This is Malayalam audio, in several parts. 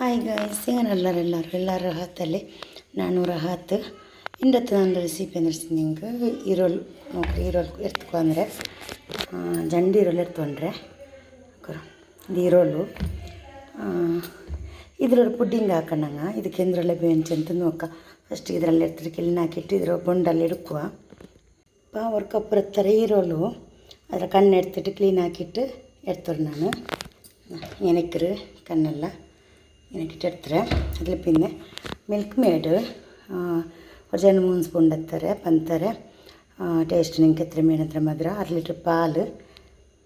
ಹಾಯ್ ಗಾಯ್ಸ್ ಎಲ್ಲರೂ ಎಲ್ಲರೂ, ಎಲ್ಲರ ರಹತಲ್ಲಿ ನಾನು ರಹಾತ್. ಇಂದತ್ತು ನನ್ನ ರೆಸಿಪಿ ಅಂದ್ರೆ ನಿಂಗೆ ಈರೋಲ್ ನೋಡ್ರಿ ಈರೋಲ್ ಎತ್ಕೊ ಅಂದರೆ ಜಂಡು ಈರೋಲ್ ಎತ್ಕೊಂಡ್ರೆ ಇದು ಈರೋಲು ಇದ್ರಲ್ಲಿ ಪುಡ್ಡಿಂಗ್ ಹಾಕೋಣಂಗ. ಇದಕ್ಕೆ ಎಂದ್ರಲ್ಲೇ ಬೇಂಚ್ ಅಂತ ನೋಕ ಫಸ್ಟ್ ಇದರಲ್ಲಿ ಎತ್ತರ ಕಿಲ್ಲಿನ ಹಾಕಿಟ್ಟು ಇದ್ರ ಬೊಂಡಲ್ಲಿ ಇಡ್ಕುವ ಪವರ್ ಕಪ್ಪು ಎತ್ತಾರೆ ಈರೋಲು ಅದರ ಕಣ್ಣು ಎಡ್ತಿಟ್ಟು ಕ್ಲೀನ್ ಹಾಕಿಟ್ಟು ಎಡ್ತಾರೆ ನಾನು. ಎನಕ್ರು ಕಣ್ಣೆಲ್ಲ. ഇങ്ങനെ ഇട്ടിട്ടത്ര അതിൽ പിന്നെ മിൽക്ക് മേഡ് കുറച്ച് രണ്ട് മൂന്ന് സ്പൂൺ എത്ര പന്തര ടേസ്റ്റിന് എനിക്ക് എത്ര മീൻ എത്ര മധുരം. അര ലിറ്റർ പാൽ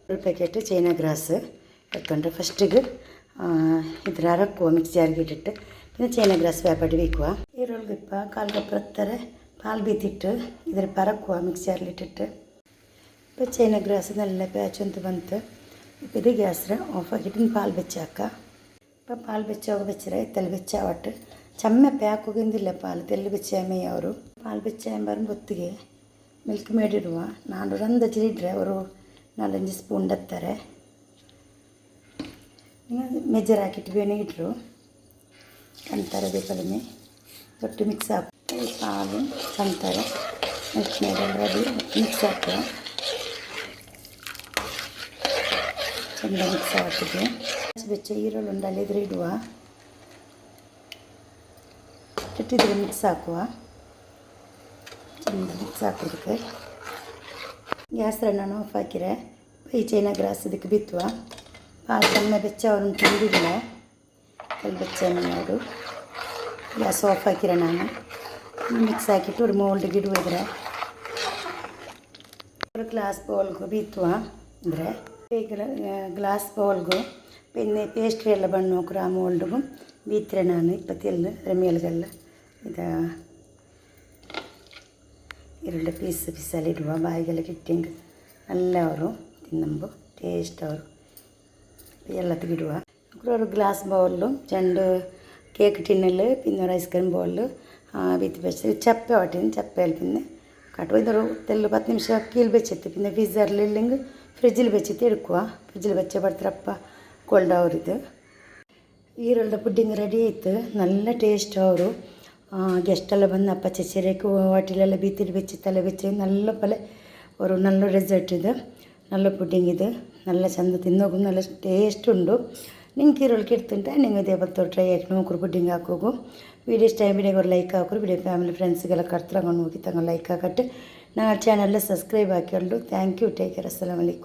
ഒരു പാക്കറ്റ് ചൈന ഗ്രാസ് എടുത്തോണ്ട് ഫസ്റ്റിക്ക് ഇതിലാരക്കുക മിക്സ് ചേർക്ക് ഇട്ടിട്ട്. പിന്നെ ചൈന ഗ്രാസ് വേപ്പാട്ടി വയ്ക്കുക ഈ റോൾ ഇപ്പോൾ കാൽ കപ്പ് എത്ര പാൽ ഭീത്തിയിട്ട് ഇതിൽ പറക്കുക മിക്സ് ചേർലിട്ടിട്ട് ഇപ്പോൾ ചൈന ഗ്രാസ് നല്ല പാച്ചൊന്ത് വന്നിട്ട് ഇപ്പോൾ ഇത് ഗ്യാസിന് ഓഫാക്കിയിട്ട് പാൽ വെച്ചാക്കാം. ഇപ്പം പാൽ വെച്ചാക വെച്ചിട്ട് തെല്ല് വെച്ചാവട്ട് ಚಮ್ಮೆ ಪ್ಯಾಕುಗಿಂದಿಲ್ಲ ಪಾಲು ತೆಲ್ಲು ಬೆಚ್ಚಾಮೆ ಅವರು ಪಾಲು ಬೆಚ್ಚಾಮ ಬರೋದು ಗೊತ್ತಿಗೆ ಮಿಲ್ಕ್ ಮೇಡ್ ಇಡುವ ನಾನು ರಂದ ಚಿರಿಡ್ರೆ ಅವರು ನಾಲಂಜು ಸ್ಪೂನ್ ಎತ್ತಾರೆ ಮೆಜರ್ ಹಾಕಿಟ್ಟು ಬೇನೆ ಇಟ್ಟರು ಕಂತಾರೆ ಬೇಕಲಮೆ ಒಟ್ಟು ಮಿಕ್ಸ್ ಹಾಕಿ ಪಾಲು ಕಂತಾರೆ ಮಿಲ್ಕ್ ಮೇಡ್ ರೆಡಿ ಮಿಕ್ಸ್ ಹಾಕುವ ಒಂದು ಮಿಕ್ಸ್ ಆಗ್ತಿದೆ ಬೆಚ್ಚ ಈರುಳ್ಳಿ ಒಂದು ಅಲ್ಲಿದ್ರೆ ಇಡುವ ಕೆಟ್ಟಿದ್ರೆ ಮಿಕ್ಸ್ ಹಾಕುವ. ಮಿಕ್ಸ್ ಹಾಕೋದಕ್ಕೆ ಗ್ಯಾಸ್ ನಾನು ಆಫ್ ಹಾಕಿರೆ ಚೈನ ಗ್ರಾಸ್ ಇದಕ್ಕೆ ಬಿತ್ತುವ. ಆ ಸಣ್ಣ ಬೆಚ್ಚ ಅವ್ರನ್ನ ತುಂಬಿಲ್ಲ ಅಲ್ಲಿ ಬೆಚ್ಚನ ಮಾಡು ಗ್ಯಾಸ್ ಆಫ್ ಹಾಕಿರೆ ನಾನು. ಮಿಕ್ಸ್ ಹಾಕಿಟ್ಟು ಒಂದು ಮೋಲ್ಡ್ ಗಿಡುವ ಇದ್ರೆ ஒரு கிளாஸ் போலுக்கு பீத்துவான் ಗ್ಲಾಸ್ ಬೌಲ್ಗೂ പിന്നെ ಪೇಸ್ಟ್ರಿ ಎಲ್ಲ ಬಣ್ಣ ಹೋಗ್ರೆ ಆ ಮೋಲ್ಡ್ಗೂ ಬೀತ್ರೆ ನಾನು ಇಪ್ಪತ್ತೆಲ್ಲ ರೆಮಿಯಲ್ಗೆಲ್ಲ ಇದು ಈರುಳ್ಳಿ ಪೀಸ್ ಪೀಸಲ್ಲಿ ಇಡುವ ಬಾಯಿಗೆಲ್ಲ ಕಿಟ್ಟಿಂಗ್ നല്ല ಅವರು ತಿನ್ನಂಬು ಟೇಸ್ಟ್ ಅವರು എല്ലാത്തിനും ഇടുക ഒരു ഗ്ലാസ് ബൗളിലും രണ്ട് കേക്ക് ടിന്നിൽ പിന്നെ ഒരു ഐസ്ക്രീം ബൗളിൽ വിത്ത് വെച്ച് ചപ്പ വാട്ടിന് ചപ്പയിൽ പിന്നെ കാട്ടുക ഇതൊരു തെല്ല് പത്ത് നിമിഷം കീൽ വെച്ചിട്ട് പിന്നെ ഫ്രീസറിലില്ലെങ്കിൽ ಫ್ರಿಜ್ಜಲ್ಲಿ ಬೆಚ್ಚಿತ್ತು എടുക്കുക ಫ್ರಿಜ್ಜಲ್ಲಿ വെച്ച ಬರ್ತಾರಪ್ಪ ಕೋಲ್ಡ್ ಅವ್ರಿದ್ದು ಈರುಳ್ಳಿ ಪುಡ್ಡಿಂಗ್ ರೆಡಿ ಆಯಿತು നല്ല ಟೇಸ್ಟ್ ಅವರು ಗೆಸ್ಟೆಲ್ಲ ಬಂದಪ್ಪ ಚಚೇರಿಯಕ್ಕೆ ಹೋಟೆಲೆಲ್ಲ ಬೀತಿಟ್ಟು ಬೆಚ್ಚಿತ್ತಲ್ಲ ಬೆಚ್ಚಿ നല്ല പോലെ ഒരു നല്ല റിസൾട്ട് ഇത് നല്ല പുഡിങ് ഇത് നല്ല ചന്ത തിന്നോക്കും നല്ല ടേസ്റ്റ് ഉണ്ട് നിങ്ങൾക്ക് ಈರುಳ್ಳಿ ಇಡ್ತುಂಟೆ ನೀವು ಇದೇ ಬತ್ತು ಟ್ರೈ ಹಾಕಿ ನೋಕ್ರು ಪುಡ್ಡಿಂಗ್ ಹಾಕೋಗು ವೀಡಿಯೋ ಇಷ್ಟ ವಿಡಿಯೋಗೆ ഒരു ಲೈಕ್ ಹಾಕೋರು ವಿಡಿಯೋ ಫ್ಯಾಮಿಲಿ ಫ್ರೆಂಡ್ಸಿಗೆಲ್ಲ ಕರ್ತ್ರಂಕೊಂಡು ಹೋಗಿ ತಗೊಂಡು ಲೈಕ್ ಹಾಕಟ್ಟು ನನ್ನ ಚಾನಲ್ ಸಬ್ಸ್ಕ್ರೈಬ್ ಹಾಕೊಂಡು ಥ್ಯಾಂಕ್ ಯು ಟೇಕ್ ಕೇರ್ ಅಸ್ಸಲಾಮ್ ಅಲೈಕುಮ್